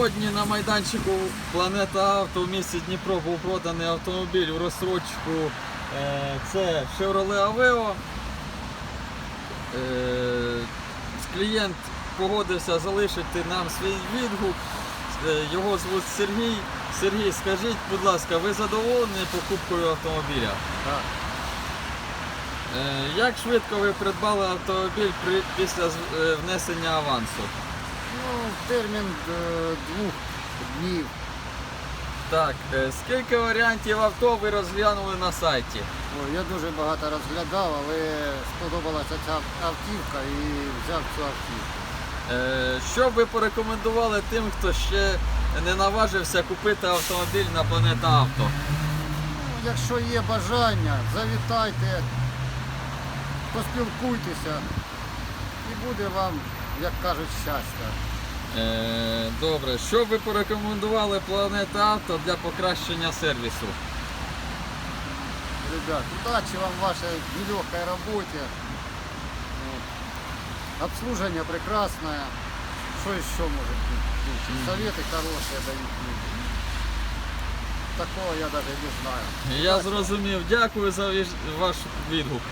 Сьогодні на майданчику Планета Авто в місті Дніпро був проданий автомобіль у розсрочку. Е, Це Chevrolet Aveo. Е, Клієнт погодився залишити нам свій відгук. Е, Його звуть Сергій. Сергій, скажіть, будь ласка, ви задоволені покупкою автомобіля? Так. Як швидко ви придбали автомобіль після внесення авансу? Ну, термін е, двох днів. Так, е, скільки варіантів авто ви розглянули на сайті? Ой, я дуже багато розглядав, але сподобалася ця автівка і взяв цю автівку. Е, Що б ви порекомендували тим, хто ще не наважився купити автомобіль на Планета Авто? Ну, якщо є бажання, завітайте, поспілкуйтеся і буде вам, як кажуть, щастя. Е, Добре, що ви порекомендували Планета Авто для покращення сервісу? Ребят, удачи вам в вашей нелегкой работе. Вот. Обслуживание прекрасное. Что еще может быть? Советы хорошие дают люди. Такого я даже не знаю. Я зрозумів. Дякую за ваш відгук.